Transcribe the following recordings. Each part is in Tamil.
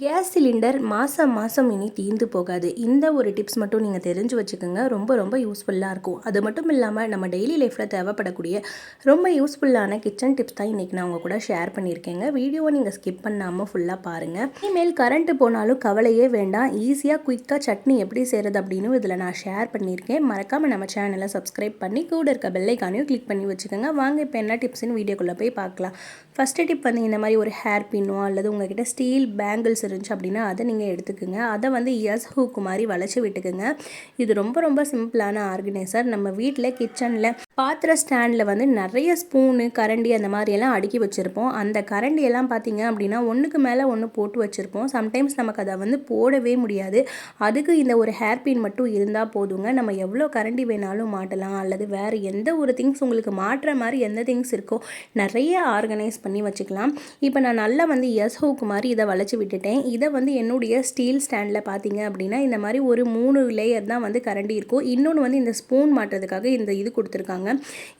கேஸ் சிலிண்டர் மாதம் மாதம் இனி தீர்ந்து போகாது. இந்த ஒரு டிப்ஸ் மட்டும் நீங்கள் தெரிஞ்சு வச்சுக்கோங்க. ரொம்ப ரொம்ப யூஸ்ஃபுல்லாக இருக்கும். அது மட்டும் இல்லாமல் நம்ம டெய்லி லைஃப்பில் தேவைப்படக்கூடிய ரொம்ப யூஸ்ஃபுல்லான கிச்சன் டிப்ஸ் தான் இன்றைக்கி நான் உங்கள் கூட ஷேர் பண்ணியிருக்கேங்க. வீடியோவை நீங்கள் ஸ்கிப் பண்ணாமல் ஃபுல்லாக பாருங்கள் இனிமேல் கரண்ட்டு போனாலும் கவலையே வேண்டாம். ஈஸியாக குயிக்காக சட்னி எப்படி செய்கிறது அப்படின்னு இதில் நான் ஷேர் பண்ணியிருக்கேன். மறக்காமல் நம்ம சேனலை சப்ஸ்கிரைப் பண்ணி கூட இருக்க பெல்லைக்கானையும் கிளிக் பண்ணி வச்சுக்கோங்க. வாங்க இப்போ என்ன டிப்ஸ்னு வீடியோக்குள்ளே போய் பார்க்கலாம். ஃபஸ்ட்டு டிப் வந்து இந்த மாதிரி ஒரு ஹேர் பின்னோ அல்லது உங்ககிட்ட ஸ்டீல் பேங்கிள்ஸ் இருந்துச்சு அப்படின்னா அதை நீங்கள் எடுத்துக்கோங்க. அதை வந்து எஸ் ஹூக்கு மாதிரி வளைச்சி விட்டுக்குங்க. இது ரொம்ப ரொம்ப சிம்பிளான ஆர்கனைசர். நம்ம வீட்டில் கிச்சனில் பாத்திர ஸ்டாண்டில் வந்து நிறைய ஸ்பூனு கரண்டி அந்த மாதிரியெல்லாம் அடுக்கி வச்சுருப்போம். அந்த கரண்டி எல்லாம் பார்த்தீங்க அப்படின்னா ஒன்றுக்கு மேலே ஒன்று போட்டு வச்சுருப்போம். சம்டைம்ஸ் நமக்கு அதை வந்து போடவே முடியாது. அதுக்கு இந்த ஒரு ஹேர் பின் மட்டும் இருந்தால் போதுங்க. நம்ம எவ்வளோ கரண்டி வேணாலும் மாட்டலாம். அல்லது வேறு எந்த ஒரு திங்ஸ் உங்களுக்கு மாட்டுற மாதிரி எந்த திங்ஸ் இருக்கோ நிறைய ஆர்கனைஸ் பண்ணி வச்சுக்கலாம். இப்போ நான் நல்லா வந்து எஸ் ஹூக்கு மாதிரி இதை வளைச்சி விட்டுட்டேன். இதை வந்து என்னுடைய ஸ்டீல் ஸ்டாண்டில் பார்த்தீங்க அப்படின்னா இந்த மாதிரி ஒரு மூணு லேயர் தான் வந்து கரண்டி இருக்கும். இன்னொன்று வந்து இந்த ஸ்பூன் மாட்டுறதுக்காக இந்த இது கொடுத்துருக்காங்க.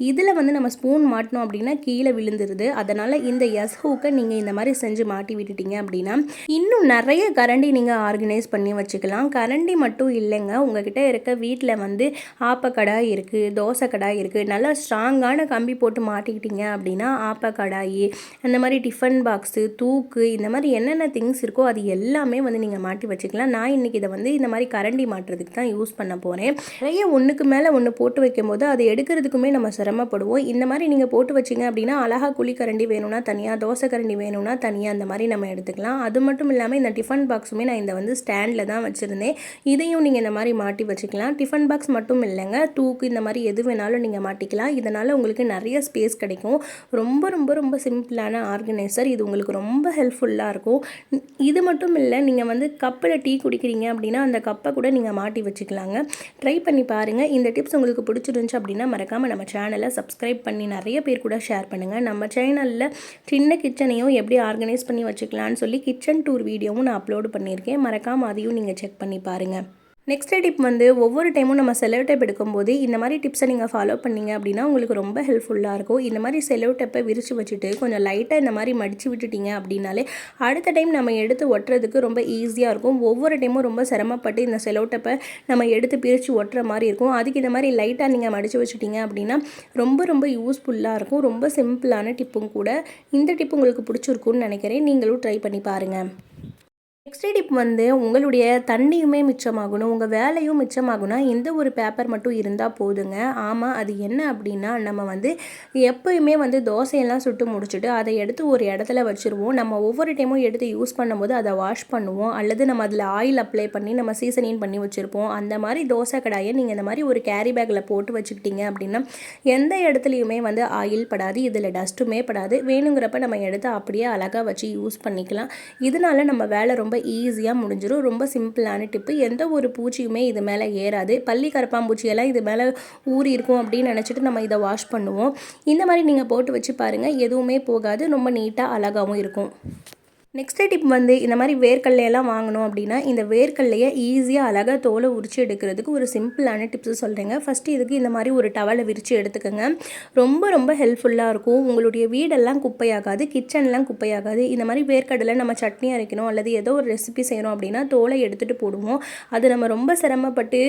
இதில் வந்து நம்ம ஸ்பூன் மாட்டினோம் அப்படின்னா கீழே விழுந்துருது. அதனால் இந்த எஸ் ஹூக்கை நீங்கள் இந்த மாதிரி செஞ்சு மாட்டி விட்டுட்டீங்க அப்படின்னா இன்னும் நிறைய கரண்டி நீங்கள் ஆர்கனைஸ் பண்ணி வச்சுக்கலாம். கரண்டி மட்டும் இல்லைங்க. உங்ககிட்ட இருக்க வீட்டில் வந்து ஆப்பக்கடாய் இருக்குது தோசை கடாய் இருக்குது நல்லா ஸ்ட்ராங்கான கம்பி போட்டு மாட்டிக்கிட்டீங்க அப்படின்னா ஆப்பக்கடாய் அந்த மாதிரி டிஃபன் பாக்ஸு தூக்கு இந்த மாதிரி என்னென்ன திங்ஸ் இருக்கோ அது எல்லாமே வந்து நீங்கள் மாட்டி வச்சுக்கலாம். நான் இன்றைக்கி இதை வந்து இந்த மாதிரி கரண்டி மாட்டுறதுக்கு தான் யூஸ் பண்ண போகிறேன் நிறைய ஒன்றுக்கு மேலே ஒன்று போட்டு வைக்கும்போது அதை எடுக்கிறதுக்கு எல்லாத்துக்குமே நம்ம சிரமப்படுவோம். இந்த மாதிரி நீங்கள் போட்டு வச்சிங்க அப்படின்னா அழகாக குழி கரண்டி வேணும்னா தனியாக தோசை கரண்டி வேணும்னா தனியாக அந்த மாதிரி நம்ம எடுத்துக்கலாம். அது மட்டும் இல்லாமல் இந்த டிஃபன் பாக்ஸுமே நான் இந்த வந்து ஸ்டாண்டில் தான் வச்சுருந்தேன். இதையும் நீங்கள் இந்த மாதிரி மாட்டி வச்சுக்கலாம். டிஃபன் பாக்ஸ் மட்டும் இல்லைங்க தூக்கு இந்த மாதிரி எது வேணாலும் நீங்கள் மாட்டிக்கலாம். இதனால் உங்களுக்கு நிறைய ஸ்பேஸ் கிடைக்கும். ரொம்ப ரொம்ப ரொம்ப சிம்பிளான ஆர்கனைசர். இது உங்களுக்கு ரொம்ப ஹெல்ப்ஃபுல்லாக இருக்கும். இது மட்டும் இல்லை நீங்கள் வந்து கப்பில் டீ குடிக்கிறீங்க அப்படின்னா அந்த கப்பை கூட நீங்கள் மாட்டி வச்சுக்கலாங்க. ட்ரை பண்ணி பாருங்கள் இந்த டிப்ஸ் உங்களுக்கு பிடிச்சிருந்துச்சு அப்படின்னா மறக்காமல் நம்ம சேனலை சப்ஸ்கிரைப் பண்ணி நிறைய பேர் கூட ஷேர் பண்ணுங்கள் நம்ம சேனலில் சின்ன கிச்சனையும் எப்படி ஆர்கனைஸ் பண்ணி வச்சுக்கலான்னு சொல்லி கிச்சன் டூர் வீடியோவும் நான் அப்லோடு பண்ணியிருக்கேன். மறக்காமல் அதையும் நீங்கள் செக் பண்ணி பாருங்கள் நெக்ஸ்ட் டிப் வந்து ஒவ்வொரு டைமும் நம்ம செலவு டேப் எடுக்கும்போது இந்த மாதிரி டிப்ஸை நீங்கள் ஃபாலோ பண்ணீங்க அப்படின்னா உங்களுக்கு ரொம்ப ஹெல்ப்ஃபுல்லாக இருக்கும். இந்த மாதிரி செலவு டேப்பை விரித்து வச்சுட்டு கொஞ்சம் லைட்டாக இந்த மாதிரி மடித்து விட்டுட்டீங்க அப்படின்னாலே அடுத்த டைம் நம்ம எடுத்து ஒட்டுறதுக்கு ரொம்ப ஈஸியாக இருக்கும். ஒவ்வொரு டைமும் ரொம்ப சிரமப்பட்டு இந்த செலவு டேப்பை நம்ம எடுத்து பிரித்து ஒட்டுற மாதிரி இருக்கும். அதுக்கு இந்த மாதிரி லைட்டாக நீங்கள் மடித்து வச்சுட்டீங்க அப்படின்னா ரொம்ப ரொம்ப யூஸ்ஃபுல்லாக இருக்கும். ரொம்ப சிம்பிளான டிப்பும் கூட இந்த டிப் உங்களுக்கு பிடிச்சிருக்குன்னு நினைக்கிறேன். நீங்களும் ட்ரை பண்ணி பாருங்கள் நெக்ஸ்ட் டிப் வந்து உங்களுடைய தண்ணியுமே மிச்சமாகணும் உங்கள் வேலையும் மிச்சமாகணும்னா எந்த ஒரு பேப்பர் மட்டும் இருந்தால் போதுங்க. ஆமாம் அது என்ன அப்படின்னா நம்ம வந்து எப்போயுமே வந்து தோசையெல்லாம் சுட்டு முடிச்சுட்டு அதை எடுத்து ஒரு இடத்துல வச்சுருவோம். நம்ம ஒவ்வொரு டைமும் எடுத்து யூஸ் பண்ணும்போது அதை வாஷ் பண்ணுவோம். அல்லது நம்ம அதில் ஆயில் அப்ளை பண்ணி நம்ம சீசனிங் பண்ணி வச்சுருப்போம். அந்த மாதிரி தோசை கடாயை நீங்கள் இந்த மாதிரி ஒரு கேரி பேக்கில் போட்டு வச்சுக்கிட்டீங்க அப்படின்னா எந்த இடத்துலையுமே வந்து ஆயில் படாது இதில் டஸ்ட்டுமே படாது. வேணுங்கிறப்ப நம்ம எடுத்து அப்படியே அழகாக வச்சு யூஸ் பண்ணிக்கலாம். இதனால நம்ம வேலை ரொம்ப ஈஸியாக முடிஞ்சிடும் ரொம்ப சிம்பிளான டிப்பு எந்த ஒரு பூச்சியுமே இது மேலே ஏறாது. பள்ளி கரப்பாம்பூச்சியெல்லாம் இது மேலே ஊறி இருக்கும் அப்படின்னு நினச்சிட்டு நம்ம இதை வாஷ் பண்ணுவோம். இந்த மாதிரி நீங்கள் போட்டு வச்சு பாருங்கள் எதுவுமே போகாது. ரொம்ப நீட்டாக அழகாகவும் இருக்கும். நெக்ஸ்ட் டிப் வந்து இந்த மாதிரி வேர்க்கல்லையெல்லாம் வாங்கணும் அப்படின்னா இந்த வேர்க்கல்லையை ஈஸியாக அழகாக தோலை உரிச்சு எடுக்கிறதுக்கு ஒரு சிம்பிளான டிப்ஸ் சொல்கிறேங்க ஃபஸ்ட்டு இதுக்கு இந்த மாதிரி ஒரு டவலை விரித்து எடுத்துக்கோங்க. ரொம்ப ரொம்ப ஹெல்ப்ஃபுல்லாக இருக்கும். உங்களுடைய வீடெல்லாம் குப்பையாகாது கிச்சன்லாம் குப்பையாகாது. இந்த மாதிரி வேர்க்கடலை நம்ம சட்னி அரைக்கணும் அல்லது ஏதோ ஒரு ரெசிபி செய்யணும் அப்படின்னா தோலை எடுத்துகிட்டு போடுவோம். அது நம்ம ரொம்ப சிரமப்பட்டு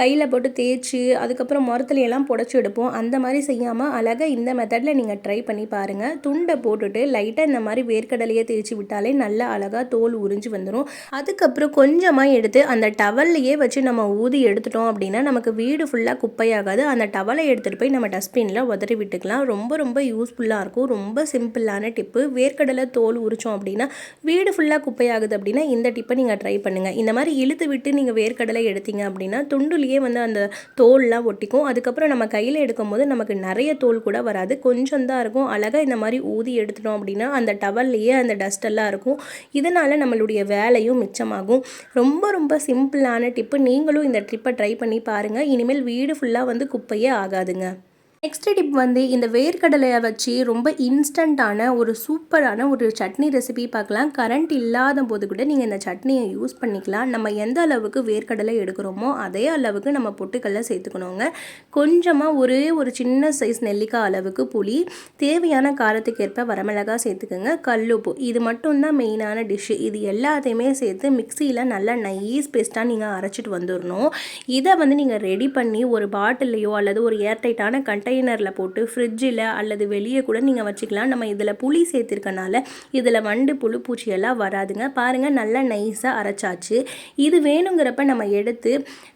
கையில் போட்டு தேய்ச்சி அதுக்கப்புறம் முரத்துலையெல்லாம் புடச்சி எடுப்போம். அந்த மாதிரி செய்யாமல் அழகாக இந்த மெத்தடில் நீங்கள் ட்ரை பண்ணி பாருங்கள் துண்டை போட்டுட்டு லைட்டாக இந்த மாதிரி வேர்க்கடலையை தேய்ச்சி விட்டு போட்டாலே நல்லா அழகாக தோல் உறிஞ்சு வந்துடும் அதுக்கப்புறம் கொஞ்சமாக எடுத்து அந்த டவல்லையே வச்சு நம்ம ஊதி எடுத்துட்டோம் அப்படின்னா நமக்கு வீடு ஃபுல்லாக குப்பையாகாது. அந்த டவலை எடுத்துகிட்டு போய் நம்ம டஸ்ட்பினில் உதறி விட்டுக்கலாம். ரொம்ப ரொம்ப யூஸ்ஃபுல்லாக இருக்கும். ரொம்ப சிம்பிளான டிப்பு வேர்க்கடலை தோல் உரிச்சோம் அப்படின்னா வீடு ஃபுல்லாக குப்பையாகுது அப்படின்னா இந்த டிப்பை நீங்கள் ட்ரை பண்ணுங்கள் இந்த மாதிரி இழுத்து விட்டு நீங்கள் வேர்க்கடலை எடுத்தீங்க அப்படின்னா துண்டுலேயே வந்து அந்த தோல்லாம் ஒட்டிக்கும். அதுக்கப்புறம் நம்ம கையில் எடுக்கும்போது நமக்கு நிறைய தோல் கூட வராது. கொஞ்சம் தான் இருக்கும். அழகாக இந்த மாதிரி ஊதி எடுத்துட்டோம் அப்படின்னா அந்த டவல்லையே அந்த டஸ்ட் எல்லாம் இருக்கும். இதனால் நம்மளுடைய வேலையும் மிச்சமாகும். ரொம்ப ரொம்ப சிம்பிளான டிப்பு. நீங்களும் இந்த ட்ரிப்பை ட்ரை பண்ணி பாருங்கள் இனிமேல் வீடு ஃபுல்லாக வந்து குப்பையே ஆகாதுங்க. நெக்ஸ்ட் டிப் வந்து இந்த வேர்க்கடலையை வச்சு ரொம்ப இன்ஸ்டண்ட்டான ஒரு சூப்பரான ஒரு சட்னி ரெசிபி பார்க்கலாம். கரண்ட் இல்லாத போது கூட நீங்கள் இந்த சட்னியை யூஸ் பண்ணிக்கலாம். நம்ம எந்த அளவுக்கு வேர்க்கடலை எடுக்கிறோமோ அதே அளவுக்கு நம்ம பொட்டுக்கடலை சேர்த்துக்கணுங்க. கொஞ்சமாக ஒரே ஒரு சின்ன சைஸ் நெல்லிக்காய் அளவுக்கு புளி தேவையான காரத்துக்கு ஏற்ப வரமிளகாய் சேர்த்துக்கோங்க. கல்லுப்பு இது மட்டும்தான் மெயினான டிஷ்ஷு இது எல்லாத்தையுமே சேர்த்து மிக்சியில் நல்லா நைஸ் பேஸ்ட்டாக நீங்கள் அரைச்சிட்டு வந்துடணும் இதை வந்து நீங்கள் ரெடி பண்ணி ஒரு பாட்டிலையோ அல்லது ஒரு ஏர்டைட்டான கண்டை கண்டெய்னரில் போட்டு ஃப்ரிட்ஜில் அல்லது வெளியே கூட நீங்கள் வச்சுக்கலாம். நம்ம இதில் புளி சேர்த்துருக்கனால இதில் வண்டு புழு பூச்சியெல்லாம் வராதுங்க. பாருங்கள் நல்லா நைஸாக அரைச்சாச்சு. இது வேணுங்கிறப்ப நம்ம எடுத்து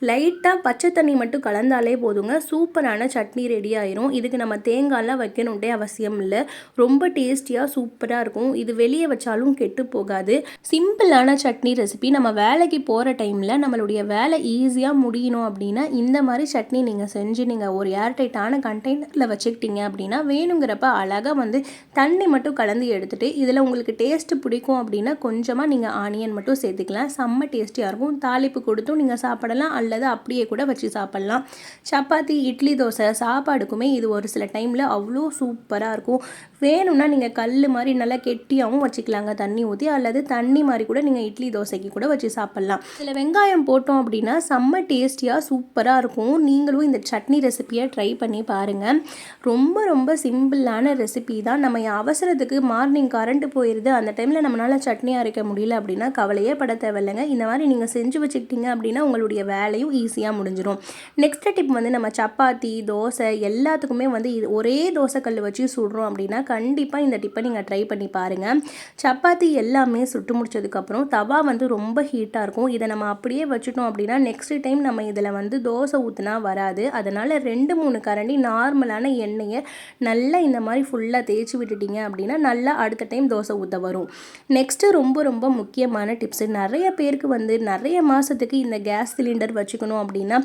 லைட்டாக பச்சை தண்ணி மட்டும் கலந்தாலே போதுங்க. சூப்பரான சட்னி ரெடி ஆயிரும். இதுக்கு நம்ம தேங்காய்லாம் வைக்கணுன்ட்டே அவசியம் இல்லை. ரொம்ப டேஸ்டியாக சூப்பராக இருக்கும். இது வெளியே வச்சாலும் கெட்டு போகாது. சிம்பிளான சட்னி ரெசிபி நம்ம வேலைக்கு போகிற டைமில் நம்மளுடைய வேலை ஈஸியாக முடியணும் அப்படின்னா இந்த மாதிரி சட்னி நீங்கள் செஞ்சு நீங்கள் ஒரு ஏர்டைட்டான கண்டெய்னர் கண்டெய்னரில் வச்சுக்கிட்டீங்க அப்படின்னா வேணுங்கிறப்ப அழகாக வந்து தண்ணி மட்டும் கலந்து எடுத்துகிட்டு இதில் உங்களுக்கு டேஸ்ட்டு பிடிக்கும் அப்படின்னா கொஞ்சமாக நீங்கள் ஆனியன் மட்டும் சேர்த்துக்கலாம். செம்ம டேஸ்டியாக இருக்கும். தாளிப்பு கொடுத்தும் நீங்கள் சாப்பிடலாம். அல்லது அப்படியே கூட வச்சு சாப்பிட்லாம். சப்பாத்தி இட்லி தோசை சாப்பாடுக்குமே இது ஒரு சில டைமில் அவ்வளோ சூப்பராக இருக்கும். வேணும்னா நீங்கள் கல் மாதிரி நல்லா கெட்டியாகவும் வச்சுக்கலாங்க. தண்ணி ஊற்றி அல்லது தண்ணி மாதிரி கூட நீங்கள் இட்லி தோசைக்கு கூட வச்சு சாப்பிட்லாம். இதில் வெங்காயம் போட்டோம் அப்படின்னா செம்ம டேஸ்டியாக சூப்பராக இருக்கும். நீங்களும் இந்த சட்னி ரெசிப்பியை ட்ரை பண்ணி பாருங்கள் ரொம்ப ரொம்ப சிம்பிளான ரெசிபி தான். நம்ம அவசரத்துக்கு மார்னிங் கரண்ட்டு போயிடுது அந்த டைமில் நம்மளால் சட்னி அரைக்க முடியல அப்படின்னா கவலையே பட தேவையில்லைங்க. இந்த மாதிரி நீங்கள் செஞ்சு வச்சுக்கிட்டீங்க அப்படின்னா உங்களுடைய வேலையும் ஈஸியாக முடிஞ்சிடும் நெக்ஸ்ட் டிப் வந்து நம்ம சப்பாத்தி தோசை எல்லாத்துக்குமே வந்து இது ஒரே தோசை கல் வச்சு சுடுறோம் அப்படின்னா கண்டிப்பாக இந்த டிப்பை நீங்கள் ட்ரை பண்ணி பாருங்கள் சப்பாத்தி எல்லாமே சுட்டு முடிச்சதுக்கப்புறம் தவா வந்து ரொம்ப ஹீட்டாக இருக்கும். இதை நம்ம அப்படியே வச்சுட்டோம் அப்படின்னா நெக்ஸ்ட் டைம் நம்ம இதில் வந்து தோசை ஊற்றுனா வராது. அதனால் ரெண்டு மூணு கரண்டி நார்மலான எண்ணெயை நல்லா இந்த மாதிரி ஃபுல்லாக தேய்ச்சி விட்டுட்டீங்க அப்படின்னா நல்லா அடுத்த டைம் தோசை ஊற்ற வரும். நெக்ஸ்ட்டு ரொம்ப ரொம்ப முக்கியமான டிப்ஸு நிறைய பேருக்கு வந்து நிறைய மாதத்துக்கு இந்த கேஸ் சிலிண்டர் வச்சுக்கணும் அப்படின்னா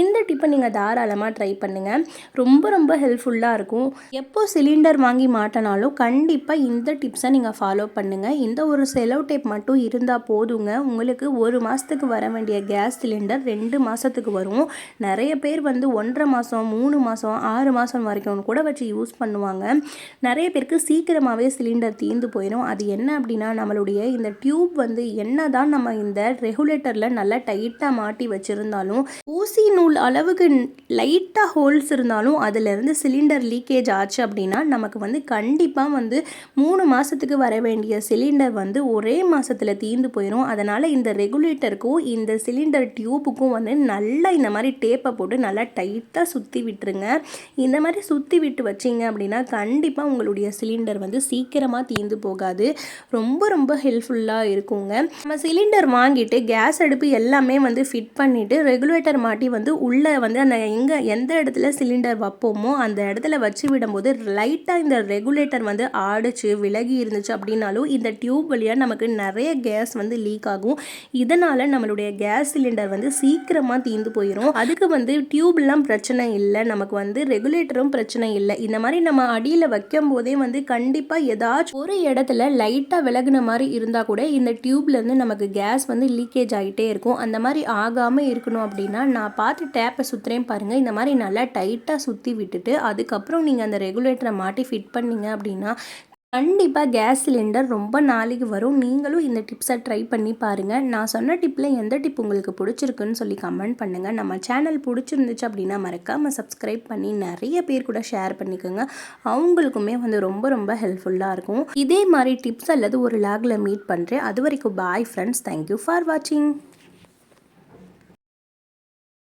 இந்த டிப்பை நீங்கள் தாராளமாக ட்ரை பண்ணுங்கள் ரொம்ப ரொம்ப ஹெல்ப்ஃபுல்லாக இருக்கும். எப்போ சிலிண்டர் வாங்கி மாட்டினாலும் கண்டிப்பாக இந்த டிப்ஸை நீங்கள் ஃபாலோ பண்ணுங்கள் இந்த ஒரு செலவு டேப் மட்டும் இருந்தால் போதுங்க. உங்களுக்கு ஒரு மாதத்துக்கு வர வேண்டிய கேஸ் சிலிண்டர் ரெண்டு மாதத்துக்கு வரும். நிறைய பேர் வந்து ஒன்றரை மாதம் மூணு மாதம் ஆறு மாதம் வரைக்கும் கூட வச்சு யூஸ் பண்ணுவாங்க. நிறைய பேருக்கு சீக்கிரமாகவே சிலிண்டர் தீர்ந்து போயிடும் அது என்ன அப்படின்னா நம்மளுடைய இந்த டியூப் வந்து என்ன தான் நம்ம இந்த ரெகுலேட்டரில் நல்லா டைட்டாக மாட்டி வச்சுருந்தாலும் ஊசி நூல் அளவுக்கு லைட்டாக ஹோல்ஸ் இருந்தாலும் அதிலிருந்து சிலிண்டர் லீக்கேஜ் ஆச்சு அப்படின்னா நமக்கு வந்து கண்டிப்பாக வந்து மூணு மாதத்துக்கு வர வேண்டிய சிலிண்டர் வந்து ஒரே மாதத்தில் தீர்ந்து போயிடும் அதனால் இந்த ரெகுலேட்டருக்கும் இந்த சிலிண்டர் டியூப்புக்கும் வந்து நல்லா இந்த மாதிரி டேப்பை போட்டு நல்லா டைட்டாக சுற்றி விட்டுருங்க. இந்த மாதிரி சுற்றி விட்டு வச்சிங்க அப்படின்னா கண்டிப்பாக உங்களுடைய சிலிண்டர் வந்து சீக்கிரமாக தீர்ந்து போகாது. ரொம்ப ரொம்ப ஹெல்ப்ஃபுல்லாக இருக்குங்க. நம்ம சிலிண்டர் வாங்கிட்டு கேஸ் அடுப்பு எல்லாமே வந்து ஃபிட் பண்ணிவிட்டு ரெகுலேட்டர் மாட்டி வந்து உள்ளே வந்து அந்த எங்கே எந்த இடத்துல சிலிண்டர் வைப்போமோ அந்த இடத்துல வச்சு விடும்போது லைட்டாக இந்த ரெகுலேட்டர் ரெகுலேட்டர் வந்து ஆடிச்சு விலகி இருந்துச்சு அப்படின்னாலும் இந்த டியூப் வழியாக நமக்கு நிறைய கேஸ் வந்து லீக் ஆகும். இதனால் நம்மளுடைய கேஸ் சிலிண்டர் வந்து சீக்கிரமாக தீர்ந்து போயிடும் அதுக்கு வந்து டியூப்லாம் பிரச்சனை இல்லை. நமக்கு வந்து ரெகுலேட்டரும் பிரச்சனை இல்லை. இந்த மாதிரி நம்ம அடியில் வைக்கும் போதே வந்து கண்டிப்பாக ஏதாச்சும் ஒரு இடத்துல லைட்டாக விலகின மாதிரி இருந்தால் கூட இந்த டியூப்லேருந்து நமக்கு கேஸ் வந்து லீக்கேஜ் ஆகிட்டே இருக்கும். அந்த மாதிரி ஆகாமல் இருக்கணும் அப்படின்னா நான் பார்த்து டேப்பை சுற்றுறேன் பாருங்கள் இந்த மாதிரி நல்லா டைட்டாக சுற்றி விட்டுட்டு அதுக்கப்புறம் நீங்கள் அந்த ரெகுலேட்டரை மாட்டி ஃபிட் பண்ணிங்க அப்படின்னா கண்டிப்பாக கேஸ் சிலிண்டர் ரொம்ப நாளைக்கு வரும். நீங்களும் இந்த டிப்ஸை ட்ரை பண்ணி பாருங்கள் நான் சொன்ன டிப்பில் எந்த டிப் உங்களுக்கு பிடிச்சிருக்குன்னு சொல்லி கமெண்ட் பண்ணுங்கள் நம்ம சேனல் பிடிச்சிருந்துச்சு அப்படின்னா மறக்காமல் சப்ஸ்கிரைப் பண்ணி நிறைய பேர் கூட ஷேர் பண்ணிக்கோங்க. அவங்களுக்குமே வந்து ரொம்ப ரொம்ப ஹெல்ப்ஃபுல்லாக இருக்கும். இதே மாதிரி டிப்ஸ் அல்லது ஒரு லாகில் மீட் பண்ணுறேன் அது வரைக்கும் பாய் ஃப்ரெண்ட்ஸ் தேங்க்யூ ஃபார் வாட்சிங்